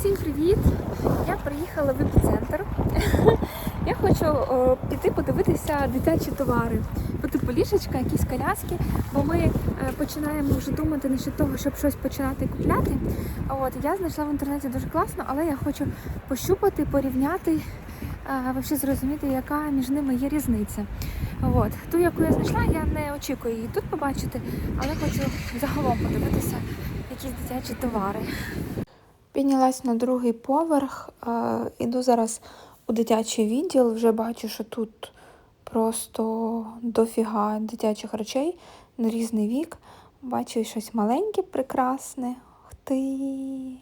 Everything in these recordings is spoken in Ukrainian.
Всім привіт! Я приїхала в епіцентр. Я хочу піти подивитися дитячі товари. По типу ліжечка, якісь коляски, бо ми е, починаємо вже думати насчет того, щоб щось починати купляти. От я знайшла в інтернеті дуже класно, але я хочу пощупати, порівняти, е, вообще зрозуміти, яка між ними є різниця. От ту, яку я знайшла, я не очікую її тут побачити, але хочу загалом подивитися якісь дитячі товари. Піднялась на другий поверх. Е, іду зараз у дитячий відділ. Вже бачу, що тут просто дофіга дитячих речей на різний вік. Бачу щось маленьке, прекрасне. Ух ти!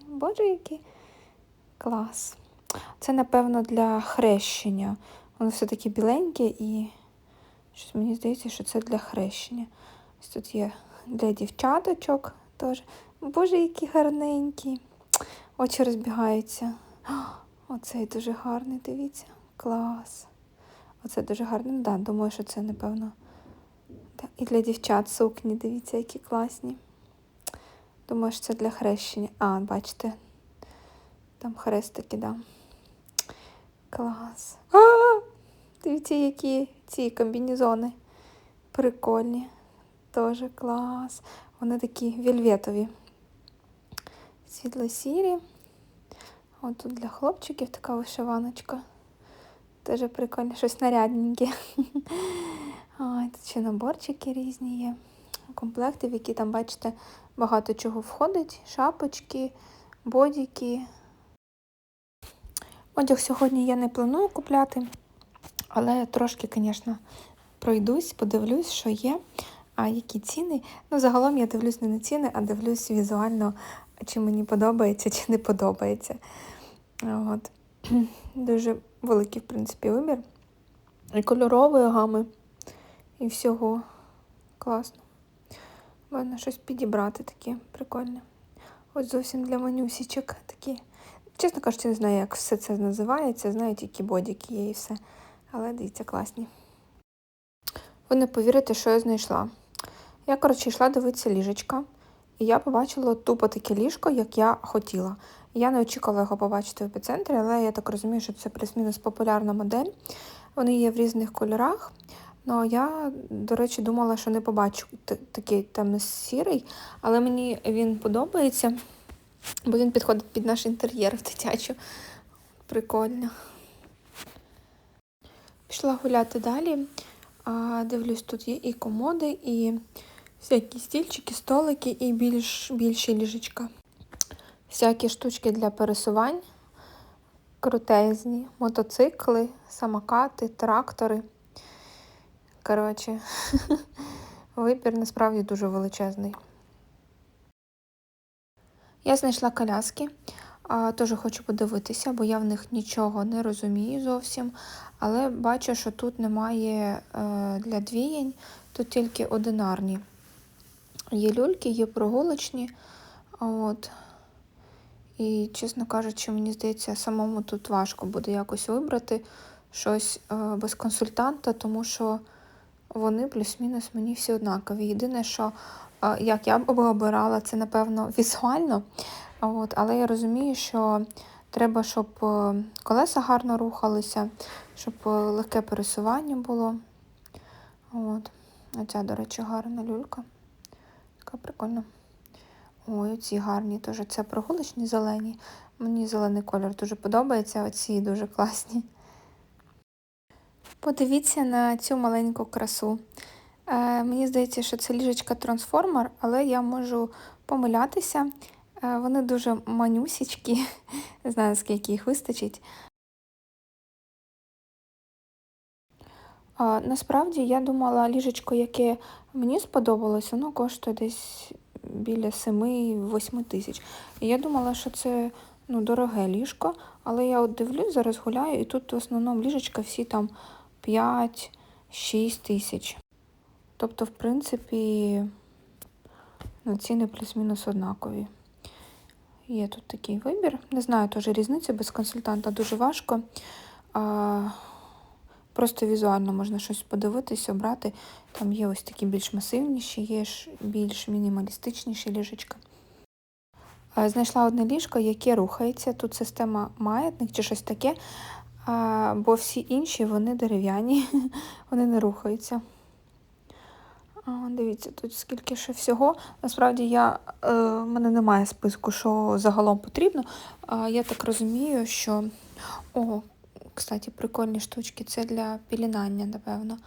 Боже, який клас. Це, напевно, для хрещення. Воно все таке біленьке і щось мені здається, що це для хрещення. Ось тут є для дівчаточок теж. Боже, які гарненькі. Очі розбігаються. Оцей дуже гарний, дивіться. Клас. Оце дуже гарний. Ну, да, думаю, що це, напевно. І для дівчат сукні, дивіться, які класні. Думаю, що це для хрещення. А, бачите, там хрестики, да. Клас. А! Дивіться, які ці комбінезони. Прикольні. Тоже клас. Вони такі вельветові. Світло-сірі. Тут для хлопчиків така вишиваночка. Теж прикольно, щось нарядненьке. Тут ще наборчики різні є. Комплекти, в які там, бачите, багато чого входить. Шапочки, бодіки. Одяг сьогодні я не планую купляти, але трошки, звісно, пройдусь, подивлюсь, що є. А які ціни? Ну, загалом я дивлюсь не на ціни, а дивлюсь візуально, чи мені подобається, чи не подобається. От. Дуже великий, в принципі, вибір. І кольорової гами, і всього. Класно. Можна щось підібрати таке прикольне. Ось зовсім для манюсічок такі. Чесно кажучи, не знаю, як все це називається. Знаю, тільки бодіки є і все. Але дивіться, класні. Ви не повірите, що я знайшла. Я, коротше, йшла дивитися ліжечка, і я побачила тупо таке ліжко, як я хотіла. Я не очікувала його побачити в епіцентрі, але я так розумію, що це плюс-мінус популярна модель. Вони є в різних кольорах. Ну, я, до речі, думала, що не побачу такий темно-сірий, але мені він подобається, бо він підходить під наш інтер'єр в дитячу. Прикольно. Пішла гуляти далі. А, Дивлюсь, тут є і комоди, і всякі стільчики, столики, і більш, більші ліжечка. Всякі штучки для пересувань, крутезні, мотоцикли, самокати, трактори. Коротше, вибір насправді дуже величезний. Я знайшла коляски. Теж хочу подивитися, бо я в них нічого не розумію зовсім. Але бачу, що тут немає е, для двіянь, тут тільки одинарні. Є люльки, є прогулочні. От. І, чесно кажучи, мені здається, самому тут важко буде якось вибрати щось е, без консультанта, тому що вони плюс-мінус мені всі однакові. Єдине, що е, як я б обирала, це, напевно, візуально. От, Але я розумію, що треба, щоб е, колеса гарно рухалися, щоб легке пересування було. От. Оця, до речі, гарна люлька. Така прикольна. Ой, оці гарні теж. Це прогулочні зелені. Мені зелений колір дуже подобається, оці дуже класні. Подивіться на цю маленьку красу. Е, Мені здається, що це ліжечка трансформер, але я можу помилятися. Е, Вони дуже манюсічкі, не знаю, скільки їх вистачить. Насправді я думала, ліжечко, яке мені сподобалось, воно коштує десь біля 7-8 тисяч. І я думала, що це ну, дороге ліжко, але я от дивлюсь, зараз гуляю, і тут в основному ліжечка всі там 5-6 тисяч. Тобто, в принципі, ну, ціни плюс-мінус однакові. Є тут такий вибір. Не знаю, теж різниця без консультанта дуже важко. А, Просто візуально можна щось подивитись, обрати. Там є ось такі більш масивніші, є ж більш мінімалістичніші ліжечка. Е, Знайшла одне ліжко, яке рухається. Тут система маятник чи щось таке, бо всі інші вони дерев'яні, вони не рухаються. Дивіться, тут скільки ще всього. Насправді я, е, в мене немає списку, що загалом потрібно. Я так розумію, що. О, кстати, прикольні штучки. Це для пілінання, напевно.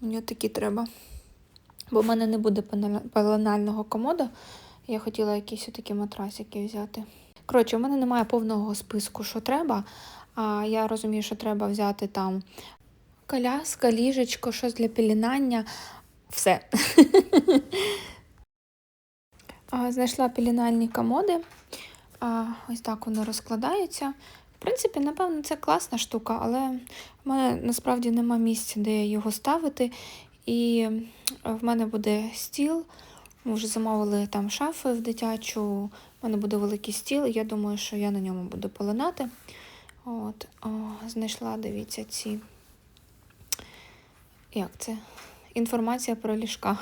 Мені такі треба. Бо в мене не буде пеленального комода. Я хотіла якісь такі матрасики взяти. Коротше, у мене немає повного списку, що треба. А я розумію, що треба взяти там коляска, ліжечко, щось для пілінання. Все. Знайшла пілінальні комоди. Ось так вони розкладаються. В принципі, напевно, це класна штука, але в мене насправді нема місця, де його ставити. І в мене буде стіл. Ми вже замовили там шафи в дитячу. У мене буде великий стіл, і я думаю, що я на ньому буду полинати. От, о, знайшла, дивіться, ці. Як це? Інформація про ліжка.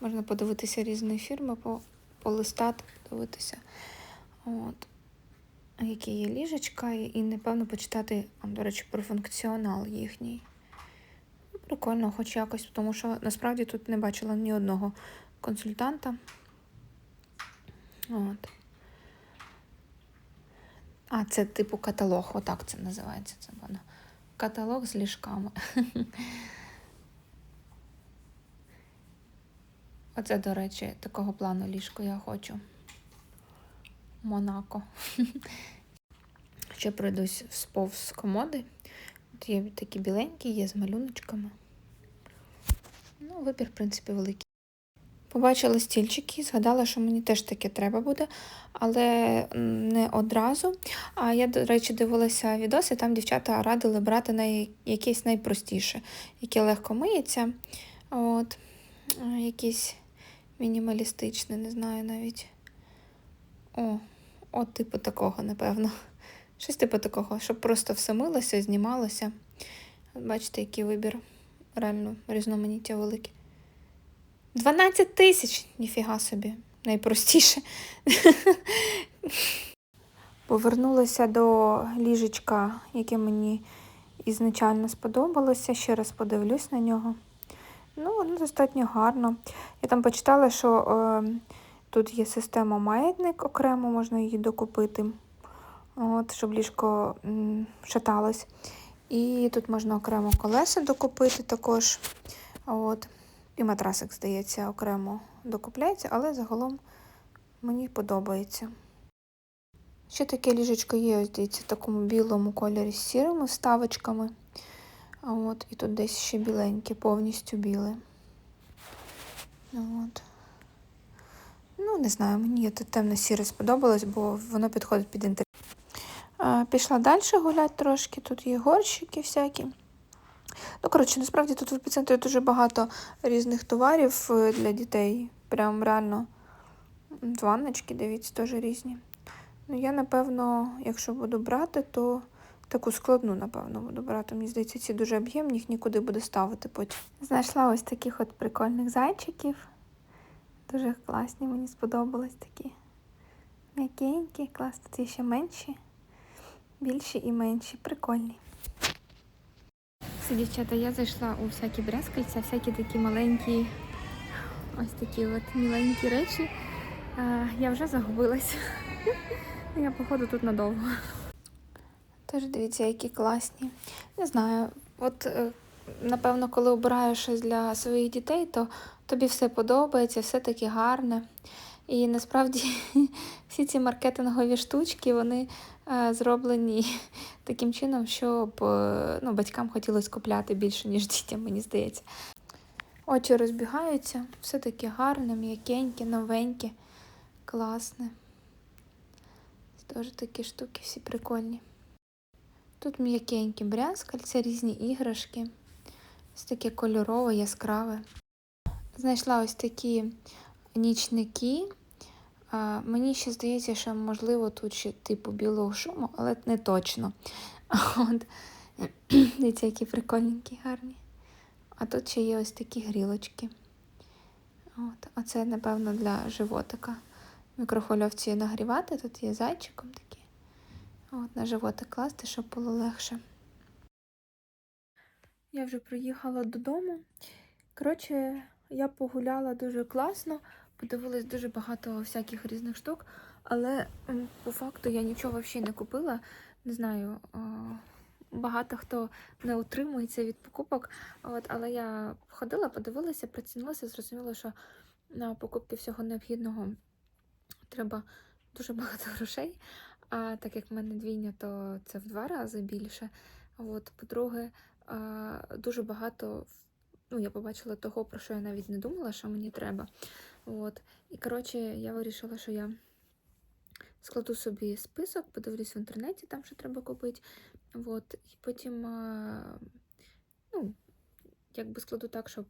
Можна подивитися різні фірми, по, полистати, подивитися. От. Які є ліжечка, і, напевно, почитати, до речі, про функціонал їхній. Прикольно, хоч якось, тому що насправді тут не бачила ні одного консультанта. От. А, це типу каталог, отак це називається. Це воно. Каталог з ліжками. Оце, до речі, такого плану ліжко я хочу. Монако. Ще пройдусь сповз комоди. От є такі біленькі, є з малюночками. Ну, вибір, в принципі, великий. Побачила стільчики, згадала, що мені теж таке треба буде, але не одразу. А я, до речі, дивилася відоси, там дівчата радили брати най... якесь найпростіше, яке легко миється. От. Якісь мінімалістичне, не знаю навіть. О, от типу такого, напевно. Щось типу такого, щоб просто все милося, знімалося. Бачите, який вибір. Реально різноманіття велике. 12 тисяч! Ніфіга собі. Найпростіше. Повернулася до ліжечка, яке мені ізначально сподобалося. Ще раз подивлюсь на нього. Ну, воно достатньо гарно. Я там почитала, що е, тут є система маятник окремо, можна її докупити, от, щоб ліжко шаталось. І тут можна окремо колеса докупити також. От. І матрасик, здається, окремо докупляється, але загалом мені подобається. Ще таке ліжечко є, дивіться, в такому білому кольорі з сірими вставочками. От, і тут десь ще біленьке, повністю біле. От. Ну, не знаю, мені тут темно-сіре сподобалось, бо воно підходить під інтер'єр. Пішла далі гуляти трошки, тут є горщики всякі. Ну, коротше, насправді тут в епіцентрі дуже багато різних товарів е, для дітей. Прям реально ванночки, дивіться, теж різні. Ну, я, напевно, якщо буду брати, то таку складну, напевно, буду брати. Мені здається, ці дуже об'ємні, їх нікуди буде ставити потім. Знайшла ось таких от прикольних зайчиків. Дуже класні, мені сподобались такі. М'якенькі, клас. Тут є ще менші, більші і менші. Прикольні. Все, дівчата, я зайшла у всякі брязкальця, всякі такі маленькі, ось такі от міленькі речі. Я вже загубилась. Я, походу, тут надовго. Теж дивіться, які класні. Не знаю, от е, напевно, коли обираєш щось для своїх дітей, то тобі все подобається, все таке гарне. І насправді всі ці маркетингові штучки, вони е, зроблені таким чином, щоб е, ну, батькам хотілося купляти більше, ніж дітям, мені здається. Очі розбігаються, все таке гарне, м'якеньке, новеньке, класне. Теж такі штуки всі прикольні. Тут м'якенькі брязкальця, різні іграшки. Ось таке кольорове, яскраве. Знайшла ось такі нічники. Мені ще здається, що можливо тут ще типу білого шуму, але не точно. От. Дивіться, які прикольненькі, гарні. А тут ще є ось такі грілочки. От. Оце, напевно, для животика мікрохвильовці нагрівати. Тут є зайчиком такі. От, на животик класти, щоб було легше. Я вже приїхала додому. Коротше, я погуляла дуже класно, подивилась дуже багато всяких різних штук, але по факту я нічого взагалі не купила. Не знаю, багато хто не утримується від покупок. От, але я ходила, подивилася, прицінилася, зрозуміла, що на покупки всього необхідного треба дуже багато грошей. А так як в мене двійня, то це в два рази більше. От, по-друге, дуже багато ну, я побачила того, про що я навіть не думала, що мені треба. От. І коротше, я вирішила, що я складу собі список, подивлюсь в інтернеті, там що треба купити. От. І потім, ну, якби складу так, щоб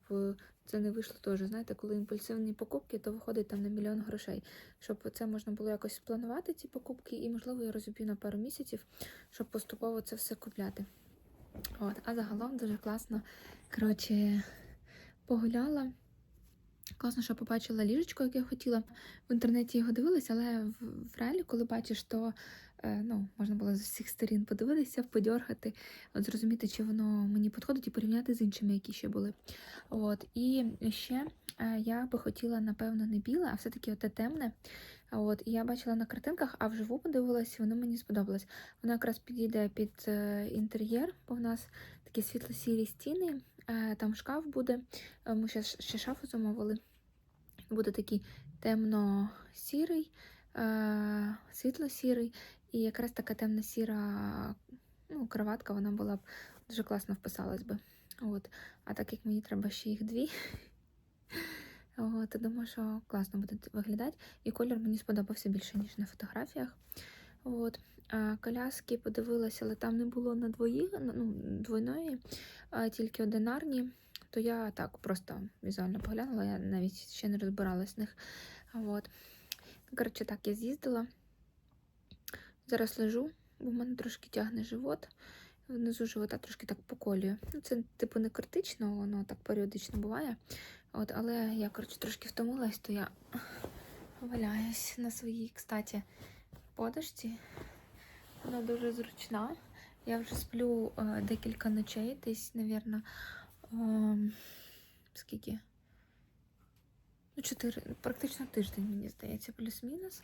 це не вийшло теж. Знаєте, коли імпульсивні покупки, то виходить там на мільйон грошей. Щоб це можна було якось спланувати, ці покупки, і, можливо, я розіб'ю на пару місяців, щоб поступово це все купляти. От, а загалом дуже класно. Коротше, погуляла. Класно, що побачила ліжечко, яке я хотіла. В інтернеті його дивилась, але в, в реалі, коли бачиш, то е, ну, можна було з усіх сторін подивитися, подьоргати, от зрозуміти, чи воно мені підходить, і порівняти з іншими, які ще були. От, і ще е, я би хотіла, напевно, не біле, а все-таки оте темне. От, і я бачила на картинках, а вживу подивилась, воно мені сподобалось. Воно якраз підійде під е, інтер'єр, бо в нас такі світло-сірі стіни, е, там шкаф буде. Е, Ми ще, ще шафу замовили. Буде такий темно-сірий, світло-сірий, і якраз така темно-сіра ну, кроватка, вона була б дуже класно вписалась би. От. А так як мені треба ще їх дві, от, думаю, що класно буде виглядати. І колір мені сподобався більше, ніж на фотографіях. От. Коляски подивилася, але там не було на двоїх, ну, двойної, а тільки одинарні. То я так просто візуально поглянула, я навіть ще не розбиралась в них. От. Коротше, так, я з'їздила. Зараз лежу, бо в мене трошки тягне живот. Внизу живота трошки так поколює. Ну, це, типу, не критично, воно так періодично буває. От, але я, коротше, трошки втомилась, то я валяюсь на своїй, кстати, подушці. Вона дуже зручна. Я вже сплю е, декілька ночей, десь, мабуть, е, скільки? Ну, чотири, практично тиждень, мені здається, плюс-мінус.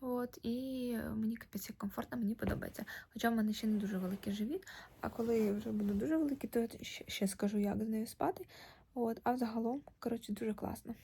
От, і мені капець як комфортно, мені подобається. Хоча в мене ще не дуже великий живіт, а коли вже буде дуже великий, то я ще, ще скажу, як з нею спати. От, а взагалом, коротше, дуже класно.